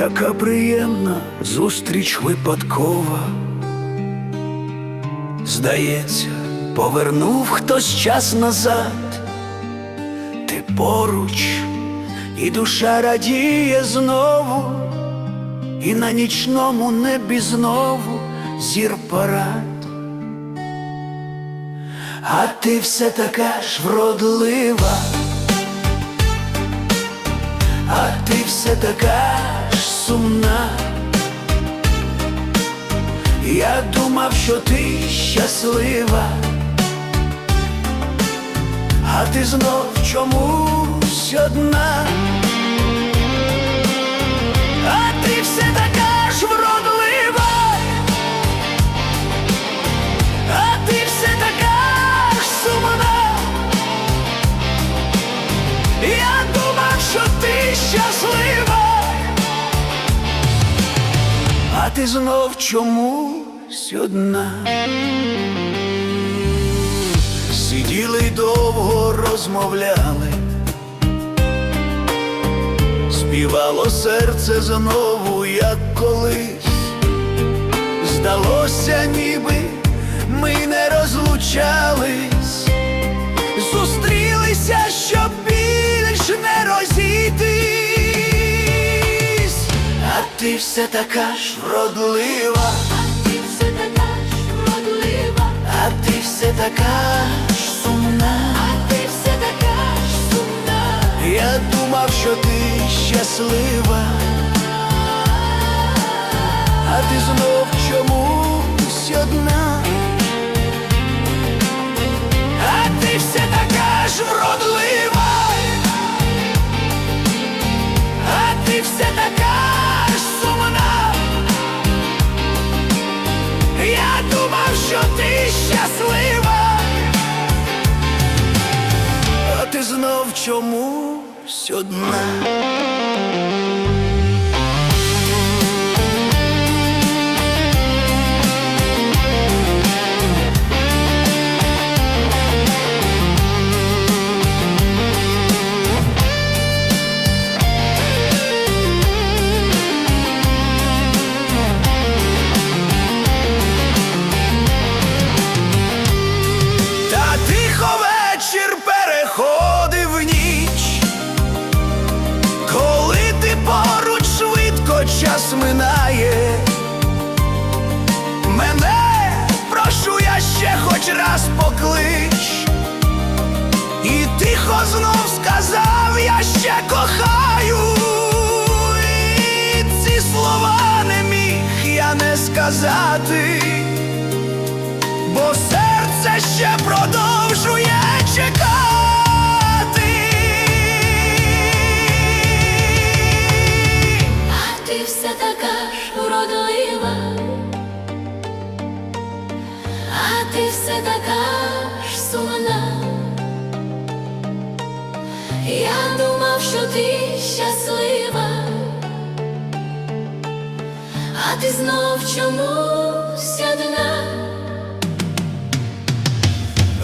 Яка приємна зустріч випадкова. Здається, повернув хтось час назад, ти поруч, і душа радіє знову, і на нічному небі знову зір парад. А ти все така ж вродлива, а ти все така сумна. Я думав, що ти щаслива, а ти знов чомусь одна, Ти знов чомусь одна. Сиділи й довго розмовляли, співало серце знову, як колись. Здалося, ніби ми не розлучались, все така ж вродлива, Ти все така ж вродлива, а ти все така ж сумна. ти все така ж сумна. Я думав, що ти щаслива, а ти знов чомусь одна. А ти все така ж вродлива, а ти все така хоч раз поклич, і тихо знов сказав, я ще кохаю. І ці слова не міг я не сказати бо серце ще продовжує чекати. Все така ж вродлива, все така ж сумна. Я думав, що ти щаслива, а ти знов чомусь одна.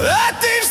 А ти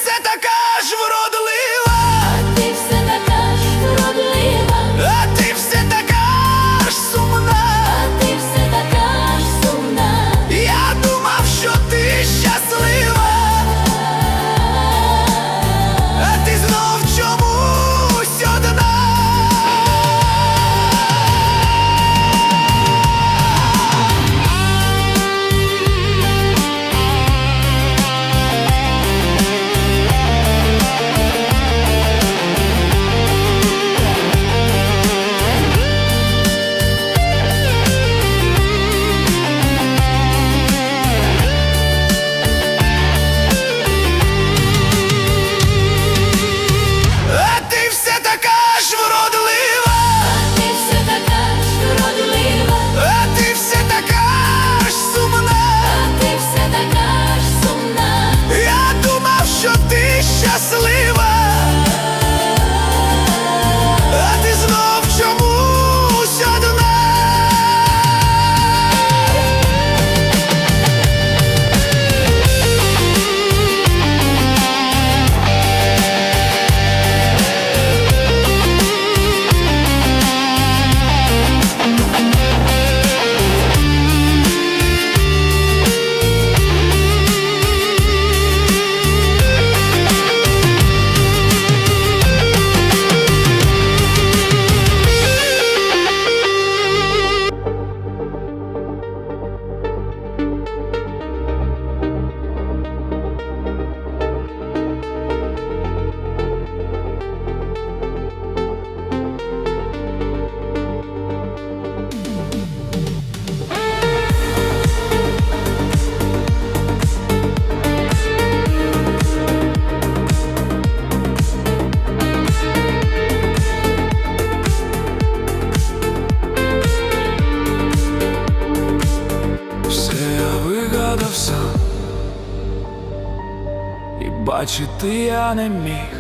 побачити я не міг,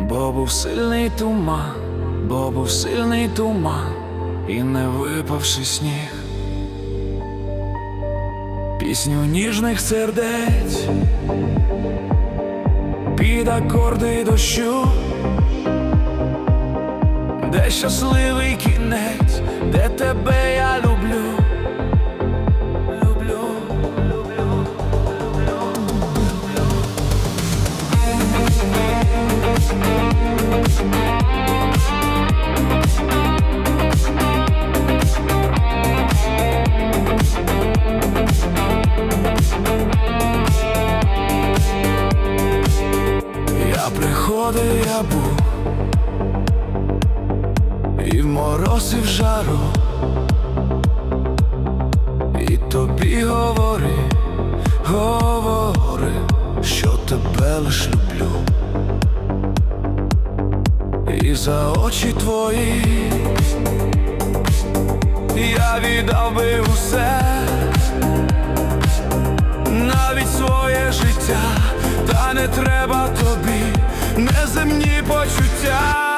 бо був сильний туман, бо був сильний туман, і не випавши сніг. Пісню ніжних сердець під акорди дощу, де щасливий кінець, де тебе я. Люблю, я віддав би усе навіть своє життя, та не треба тобі неземні почуття.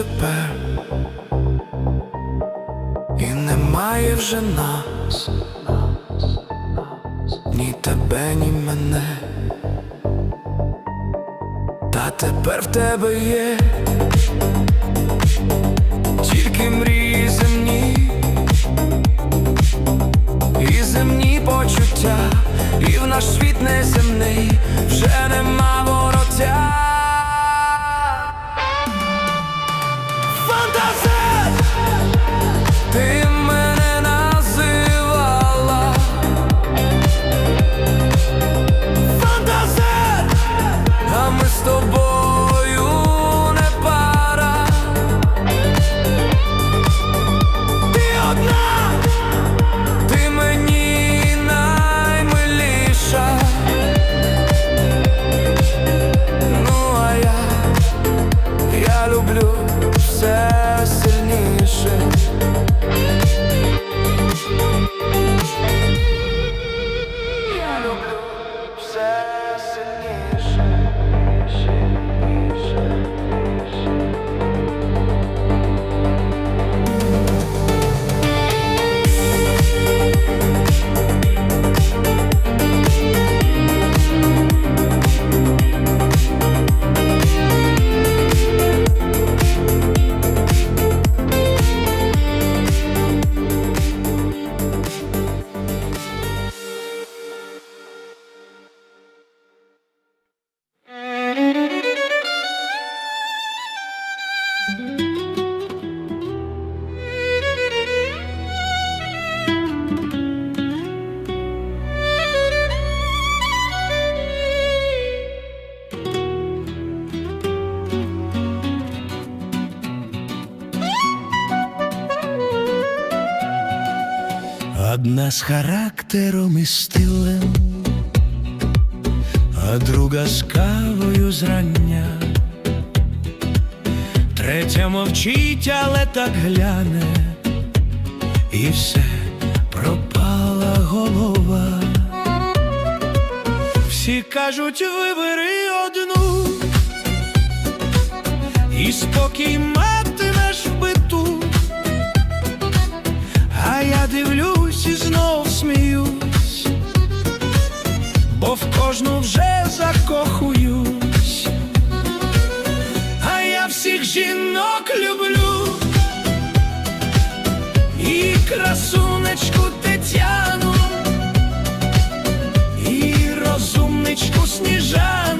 Тепер, і немає вже нас, ні тебе, ні мене. Та тепер в тебе є. Тільки мрії земні. І земні почуття, і в наш світ неземний. Вже нема вороття. З характером і стилем, а друга з кавою зрання. Третя мовчить, але так гляне, і все пропала голова. Всі кажуть, вибери одну, і спокій матимеш в биту. А я дивлюсь радості знов сміюсь, бо в кожну вже закохуюсь, а я всіх жінок люблю і красунечку Тетяну, і розумничку сніжану.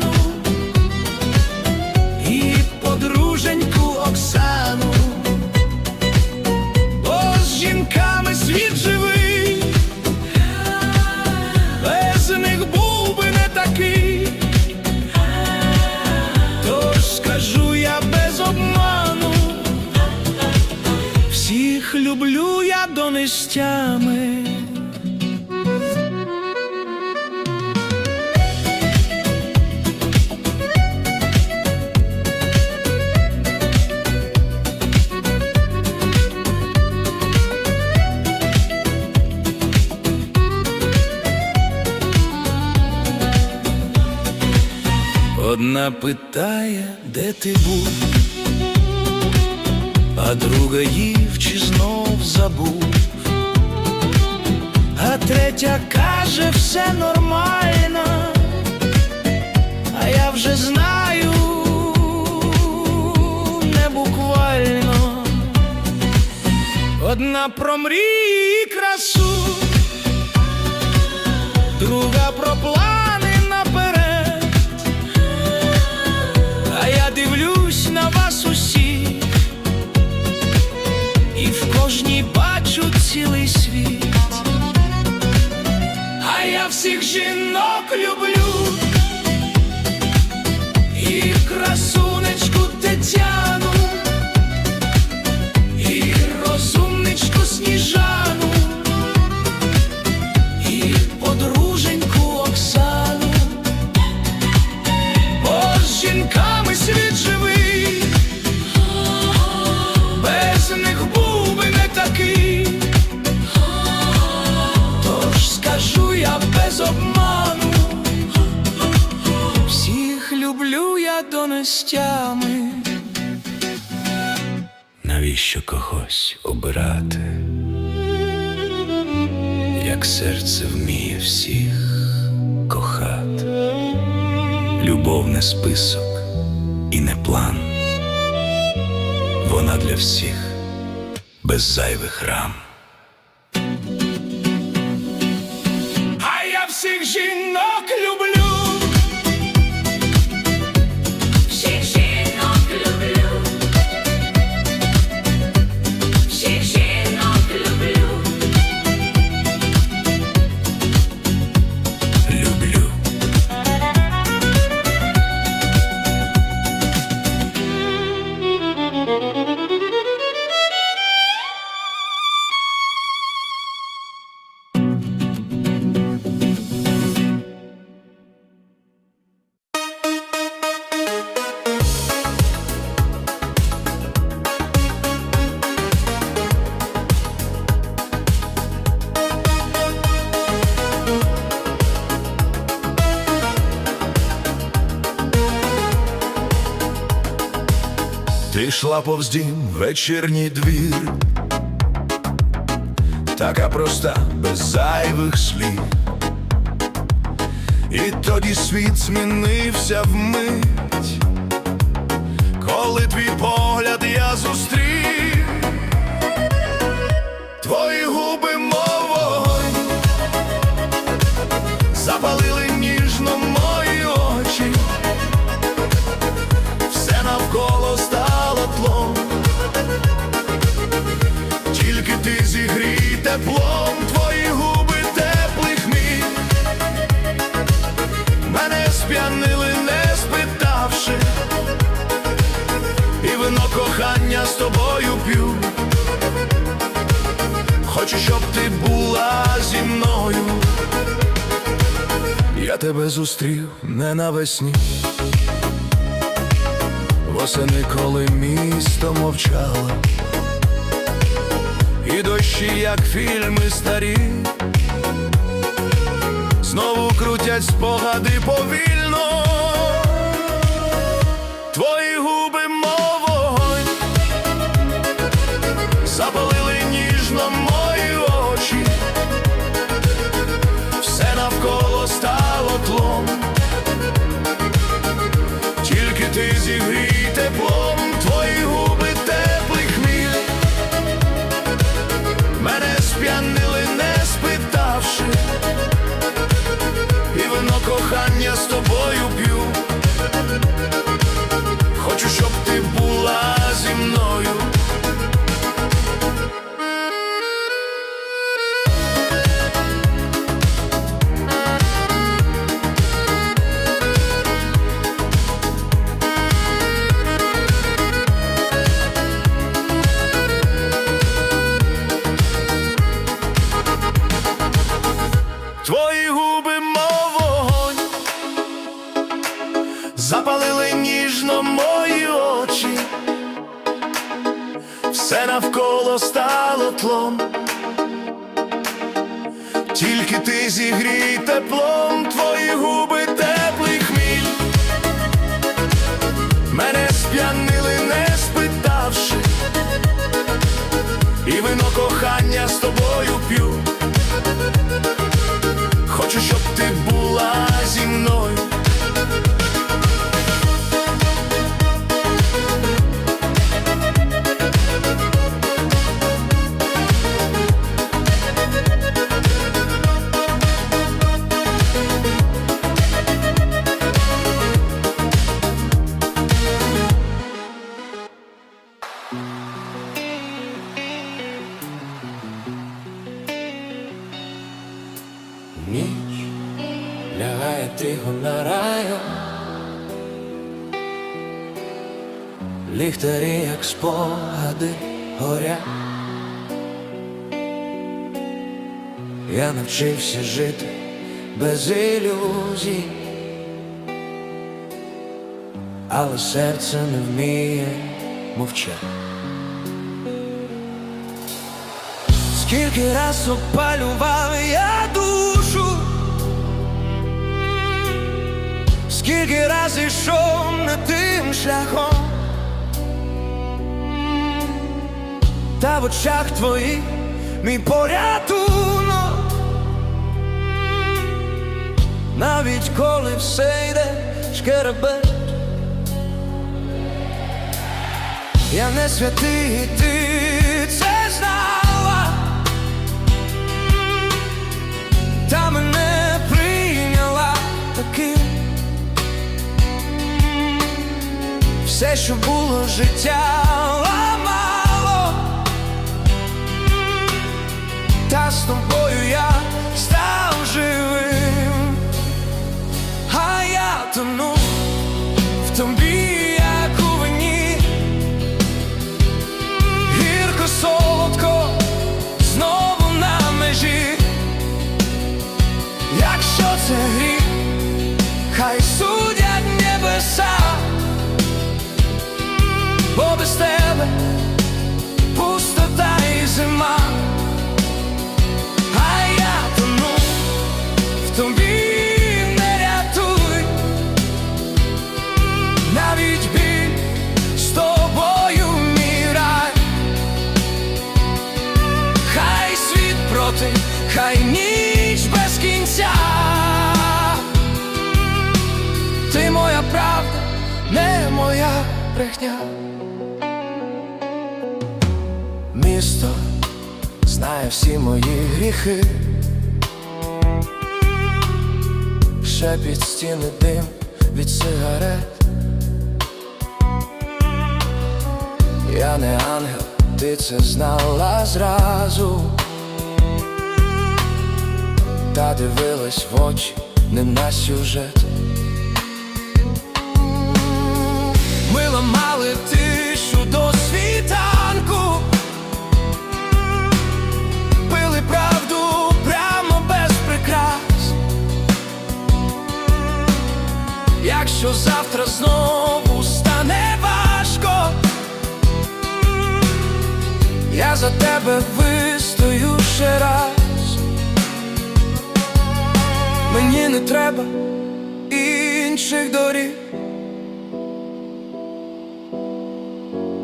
Питає, де ти був, а друга їв чи знов забув, а третя каже, все нормально, а я вже знаю, не буквально. Одна про мрії красу, друга про плани цілий світ. А я всіх жінок люблю я. Навіщо когось обирати, як серце вміє всіх кохати? Любов не список і не план. Вона для всіх без зайвих рам. А я всіх жінок люблю. Ти йшла повз дім вечірній двір, така проста, без зайвих слів. І тоді світ змінився вмить, коли твій погляд я зустрів, тобою п'ю. Хочу, щоб ти була зі мною. Я тебе зустрів не навесні. Восени, коли місто мовчало, і дощі, як фільми старі, знову крутять спогади повільно, Тільки ти зігрій теплом, твої губи теплий хміль. Мене сп'янили, не спитавши, і вино кохання з тобою п'ю. Хочу, щоб ти була зі мною. Ніч лягає тихо на раю, ліхтарі, як спогади горять. Я навчився жити без ілюзій, але серце не вміє мовчати. Скільки раз опалював я скільки раз ішов не тим шляхом, та в очах твоїх мій порятунок, навіть коли все йде шкереберть. Я не святий, ти це знала, та мене Все, що було життя, ламало, та з тобою брехня. Місто знає всі мої гріхи. Шепіт стіни дим від сигарет. Я не ангел, ти це знала зразу. Та дивилась в очі, не на сюжет. Якщо завтра знову стане важко, я за тебе вистою ще раз. Мені не треба інших доріг.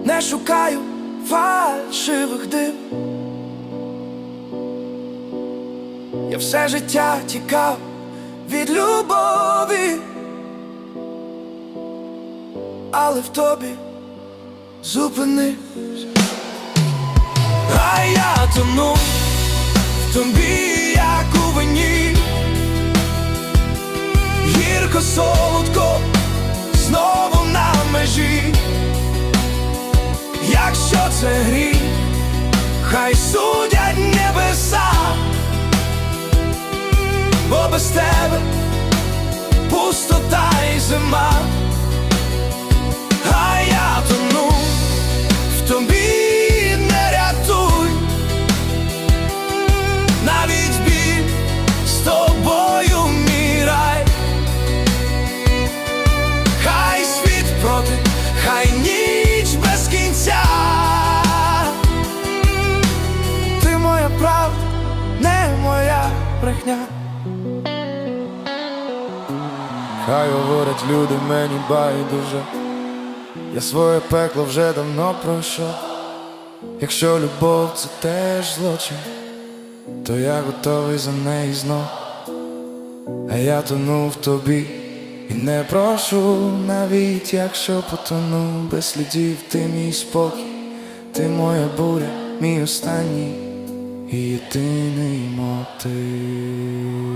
Не шукаю фальшивих див. Я все життя тікав від любові, але в тобі зупинився. А я тону в тобі, як у вині, гірко солодко, знову на межі. Якщо це гріх, хай судять небеса, бо без тебе пустота і зима, Хай говорять люди, мені байдуже. Я своє пекло вже давно пройшов. Якщо любов це теж злочин, то я готовий за неї знов. А я тону в тобі і не прошу, навіть якщо потону без слідів, ти мій спокій, ти моя буря, мій останній і єдиний мотив.